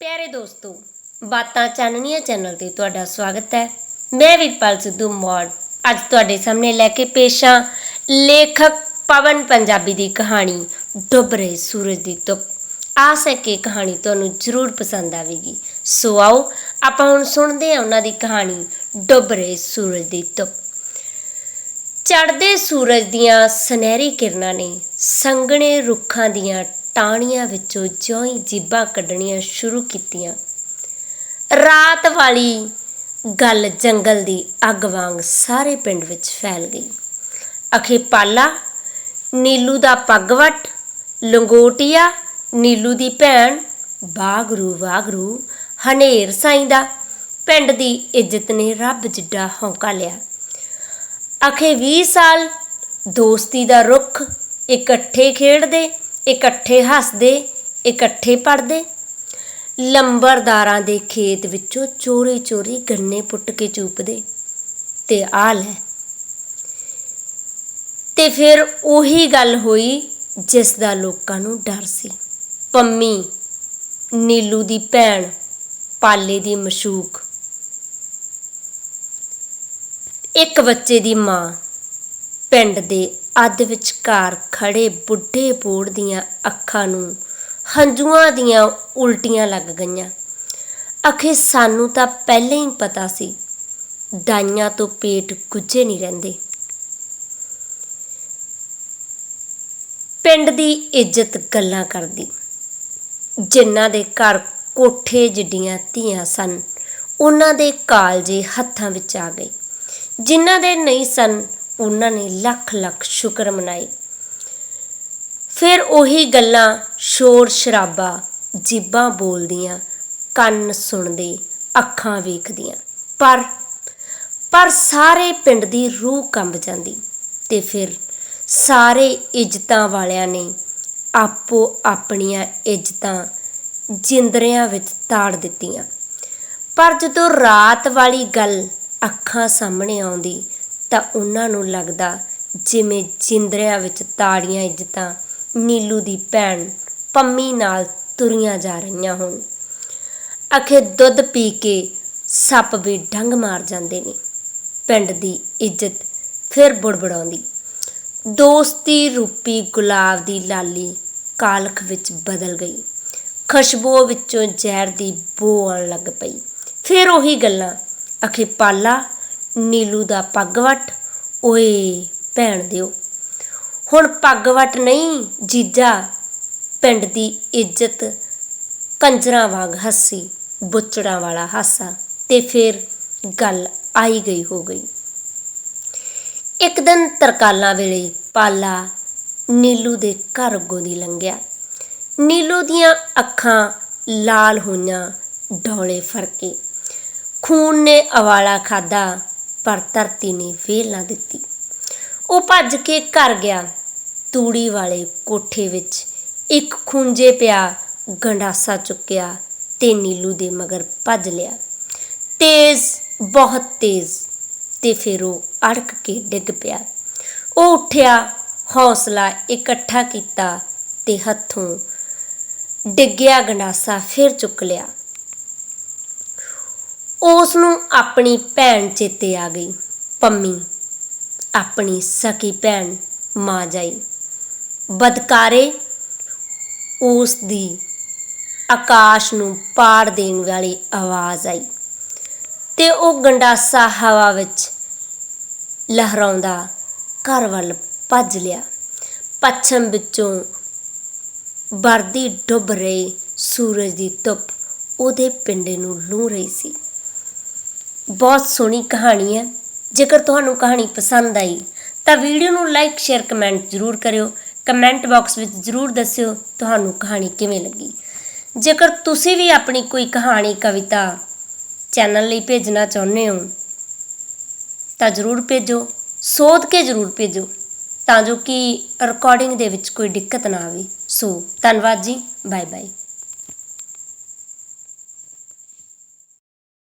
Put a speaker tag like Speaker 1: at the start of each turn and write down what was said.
Speaker 1: ਪਿਆਰੇ ਦੋਸਤੋ, ਬਾਤਾਂ ਚਾਨਣੀਆਂ ਚੈਨਲ ਤੇ ਤੁਹਾਡਾ ਸਵਾਗਤ ਹੈ। ਮੈਂ ਵੀਰਪਾਲ ਸਿੱਧੂ ਮੌੜ। ਅੱਜ ਤੁਹਾਡੇ ਸਾਹਮਣੇ ਲੈ ਕੇ ਪੇਸ਼ ਹਾਂ ਲੇਖਕ ਪਵਨ ਪੰਜਾਬੀ ਦੀ ਕਹਾਣੀ, ਡੁੱਬ ਰਹੇ ਸੂਰਜ ਦੀ ਧੁੱਪ। ਆਸ ਹੈ ਕਿ ਕਹਾਣੀ ਤੁਹਾਨੂੰ ਜ਼ਰੂਰ ਪਸੰਦ ਆਵੇਗੀ। ਸੋ ਆਓ, ਆਪਾਂ ਹੁਣ ਸੁਣਦੇ ਹਾਂ ਉਹਨਾਂ ਦੀ ਕਹਾਣੀ, ਡੁੱਬ ਰਹੇ ਸੂਰਜ ਦੀ ਧੁੱਪ। ਚੜ੍ਹਦੇ ਸੂਰਜ ਦੀਆਂ ਸੁਨਹਿਰੀ ਕਿਰਨਾਂ ਨੇ ਸੰਘਣੇ ਰੁੱਖਾਂ ਦੀਆਂ ਟਾਹਣੀਆਂ ਵਿੱਚੋਂ ਜਿਉਂ ਜੀਬਾਂ ਕੱਢਣੀਆਂ ਸ਼ੁਰੂ ਕੀਤੀਆਂ। ਰਾਤ ਵਾਲੀ ਗੱਲ ਜੰਗਲ ਦੀ ਅੱਗ ਵਾਂਗ ਸਾਰੇ ਪਿੰਡ ਵਿੱਚ ਫੈਲ ਗਈ। ਅਖੇ ਪਾਲਾ ਨੀਲੂ ਦਾ ਪੱਗਵਟ, ਲੰਗੋਟੀਆ, ਨੀਲੂ ਦੀ ਭੈਣ, ਬਾਗਰੂ ਵਾਗਰੂ, ਹਨੇਰ ਸਾਈਂ ਦਾ, ਪਿੰਡ ਦੀ ਇੱਜ਼ਤ ਨੇ ਰੱਬ ਜਿੱਡਾ ਹੌਂਕਾ ਲਿਆ। ਆਖੇ 20 ਸਾਲ ਦੋਸਤੀ ਦਾ ਰੁੱਖ, ਇਕੱਠੇ ਖੇਡਦੇ, ਇਕੱਠੇ ਹੱਸਦੇ, ਇਕੱਠੇ ਪੜਦੇ ਲੰਬਰਦਾਰਾਂ ਦੇ ਖੇਤ ਵਿੱਚੋਂ ਚੋਰੀ ਚੋਰੀ ਗੰਨੇ ਪੁੱਟ ਕੇ ਚੂਪਦੇ। ਤੇ ਆ ਲੈ। ਤੇ ਫਿਰ ਉਹੀ ਗੱਲ ਹੋਈ ਜਿਸ ਦਾ ਲੋਕਾਂ ਨੂੰ ਡਰ ਸੀ। ਪੰਮੀ, ਨੀਲੂ ਦੀ ਭੈਣ, ਪਾਲੇ ਦੀ ਮਸ਼ੂਕ। ਇੱਕ ਬੱਚੇ ਦੀ ਮਾਂ ਪਿੰਡ ਦੇ ਅੱਧ ਵਿਚਕਾਰ ਖੜੇ ਬੁੱਢੇ ਬੋੜ ਦੀਆਂ ਅੱਖਾਂ ਨੂੰ ਹੰਝੂਆਂ ਦੀਆਂ ਉਲਟੀਆਂ ਲੱਗ ਗਈਆਂ। ਅਖੇ ਸਾਨੂੰ ਤਾਂ ਪਹਿਲਾਂ ਹੀ ਪਤਾ ਸੀ, ਦਾਈਆਂ ਤੋਂ ਪੇਟ ਗੁੱਝੇ ਨਹੀਂ ਰਹਿੰਦੇ। ਪਿੰਡ ਦੀ ਇੱਜ਼ਤ ਗੱਲਾਂ ਕਰਦੀ। ਜਿਨ੍ਹਾਂ ਦੇ ਘਰ ਕੋਠੇ ਜਿੱਡੀਆਂ ਧੀਆਂ ਸਨ, ਉਹਨਾਂ ਦੇ ਕਾਲਜੇ ਹੱਥਾਂ ਵਿੱਚ ਆ ਗਏ। ਜਿਨ੍ਹਾਂ ਦੇ ਨਹੀਂ ਸਨ, ਉਹਨਾਂ ਨੇ ਲੱਖ ਲੱਖ ਸ਼ੁਕਰ ਮਨਾਏ। ਫਿਰ ਉਹੀ ਗੱਲਾਂ ਸ਼ੋਰ ਸ਼ਰਾਬਾ ਜੀਬਾਂ ਬੋਲਦੀਆਂ, ਕੰਨ ਸੁਣਦੇ, ਅੱਖਾਂ ਵੇਖਦੀਆਂ। ਪਰ ਪਰ ਸਾਰੇ ਪਿੰਡ ਦੀ ਰੂਹ ਕੰਬ ਜਾਂਦੀ ਤੇ ਫਿਰ ਸਾਰੇ ਇੱਜ਼ਤਾਂ ਵਾਲਿਆਂ ਨੇ ਆਪੋ ਆਪਣੀਆਂ ਇੱਜ਼ਤਾਂ ਜਿੰਦਰਿਆਂ ਵਿੱਚ ਤਾੜ ਦਿੱਤੀਆਂ। ਪਰ ਜਦੋਂ ਰਾਤ ਵਾਲੀ ਗੱਲ ਅੱਖਾਂ ਸਾਹਮਣੇ ਆਉਂਦੀ ਤਾਂ ਉਹਨਾਂ ਨੂੰ ਲੱਗਦਾ ਜਿਵੇਂ ਜਿੰਦਰਿਆਂ ਵਿੱਚ ਤਾੜੀਆਂ ਇੱਜ਼ਤਾਂ ਨੀਲੂ ਦੀ ਭੈਣ ਪੰਮੀ ਨਾਲ ਤੁਰੀਆਂ ਜਾ ਰਹੀਆਂ ਹੋਣ। ਅਖੇ ਦੁੱਧ ਪੀ ਕੇ ਸੱਪ ਵੀ ਡੰਗ ਮਾਰ ਜਾਂਦੇ ਨੇ। ਪਿੰਡ ਦੀ ਇੱਜ਼ਤ ਫਿਰ ਬੁੜਬੜਾਉਂਦੀ। ਦੋਸਤੀ ਰੂਪੀ ਗੁਲਾਬ ਦੀ ਲਾਲੀ ਕਾਲਖ ਵਿੱਚ ਬਦਲ ਗਈ। ਖੁਸ਼ਬੂ ਵਿੱਚੋਂ ਜ਼ਹਿਰ ਦੀ ਬੋ ਆਉਣ ਲੱਗ ਪਈ। ਫਿਰ ਉਹੀ ਗੱਲਾਂ ਅਖੇ ਪਾਲਾ, ਨੀਲੂ ਦਾ ਪੱਗਵਟ ਓਏ ਭੈਣ ਦਿਓ। ਹੁਣ ਪੱਗਵਟ ਨਹੀਂ, ਜੀਜਾ ਪਿੰਡ ਦੀ ਇੱਜ਼ਤ। ਕੰਜਰਾਂ ਵਾਂਗ ਹੱਸੀ, ਬੁੱਚੜਾਂ ਵਾਲਾ ਹਾਸਾ। ਤੇ ਫਿਰ ਗੱਲ ਆਈ ਗਈ ਹੋ ਗਈ। ਇੱਕ ਦਿਨ ਤਰਕਾਲਾਂ ਵੇਲੇ ਪਾਲਾ ਨੀਲੂ ਦੇ ਘਰ ਅੱਗੋਂ ਦੀ ਲੰਘਿਆ। ਨੀਲੂ ਦੀਆਂ ਅੱਖਾਂ ਲਾਲ ਹੋਈਆਂ, ਡੋਲੇ ਫਰਕੇ। ਖੂਨ ਨੇ ਅਵਾਲਾ ਖਾਦਾ ਪਰ ਧਰਤੀ ਨੇ ਵੇਲ ਨਾ ਦਿੱਤੀ। ਉਹ ਭੱਜ ਕੇ ਘਰ ਗਿਆ। ਤੂੜੀ ਵਾਲੇ ਕੋਠੇ ਵਿੱਚ ਇੱਕ ਖੁੰਝੇ ਪਿਆ ਗੰਡਾਸਾ ਚੁੱਕਿਆ ਤੇ ਨੀਲੂ ਦੇ ਮਗਰ ਭੱਜ ਲਿਆ। ਤੇਜ਼, ਬਹੁਤ ਤੇਜ਼, ਤੇ ਫਿਰ ਉਹ ਅੜਕ ਕੇ ਡਿੱਗ ਪਿਆ। ਉਹ ਉੱਠਿਆ, ਹੌਸਲਾ ਇਕੱਠਾ ਕੀਤਾ ਤੇ ਹੱਥੋਂ ਡਿੱਗਿਆ ਗੰਡਾਸਾ ਫਿਰ ਚੁੱਕ ਲਿਆ। ਉਸ ਨੂੰ ਆਪਣੀ ਭੈਣ ਚੇਤੇ ਆ ਗਈ। ਪੰਮੀ, ਆਪਣੀ ਸਕੀ ਭੈਣ ਮਾਂ ਜਾਈ। ਬਦਕਾਰੇ ਉਸ ਦੀ ਆਕਾਸ਼ ਨੂੰ ਪਾੜ ਦੇਣ ਵਾਲੀ ਆਵਾਜ਼ ਆਈ ਤੇ ਉਹ ਗੰਡਾਸਾ ਹਵਾ ਵਿੱਚ ਲਹਿਰਾਉਂਦਾ ਘਰ ਵੱਲ ਭੱਜ ਲਿਆ। ਪੱਛਮ ਵਿੱਚੋਂ ਵਰਦੀ ਡੁੱਬ ਰਹੀ ਸੂਰਜ ਦੀ ਧੁੱਪ ਉਹਦੇ ਪਿੰਡੇ ਨੂੰ ਲੂ ਰਹੀ ਸੀ। ਬਹੁਤ ਸੋਹਣੀ ਕਹਾਣੀ ਹੈ। ਜੇਕਰ ਤੁਹਾਨੂੰ ਕਹਾਣੀ ਪਸੰਦ ਆਈ, ਤਾਂ ਵੀਡੀਓ ਨੂੰ ਲਾਈਕ ਸ਼ੇਅਰ ਕਮੈਂਟ ਜ਼ਰੂਰ ਕਰਿਓ। ਕਮੈਂਟ ਬਾਕਸ ਵਿੱਚ ਜ਼ਰੂਰ ਦੱਸਿਓ ਤੁਹਾਨੂੰ ਕਹਾਣੀ ਕਿਵੇਂ ਲੱਗੀ। ਜੇਕਰ ਤੁਸੀਂ ਵੀ ਆਪਣੀ ਕੋਈ ਕਹਾਣੀ, ਕਵਿਤਾ ਚੈਨਲ ਲਈ ਭੇਜਣਾ ਚਾਹੁੰਦੇ ਹੋ, ਤਾਂ ਜ਼ਰੂਰ ਭੇਜੋ, ਸੋਧ ਕੇ ਜ਼ਰੂਰ ਭੇਜੋ, ਤਾਂ ਜੋ ਕਿ ਰਿਕਾਰਡਿੰਗ ਦੇ ਵਿੱਚ ਕੋਈ ਦਿੱਕਤ ਨਾ ਆਵੇ। ਸੋ, ਧੰਨਵਾਦ ਜੀ। Bye bye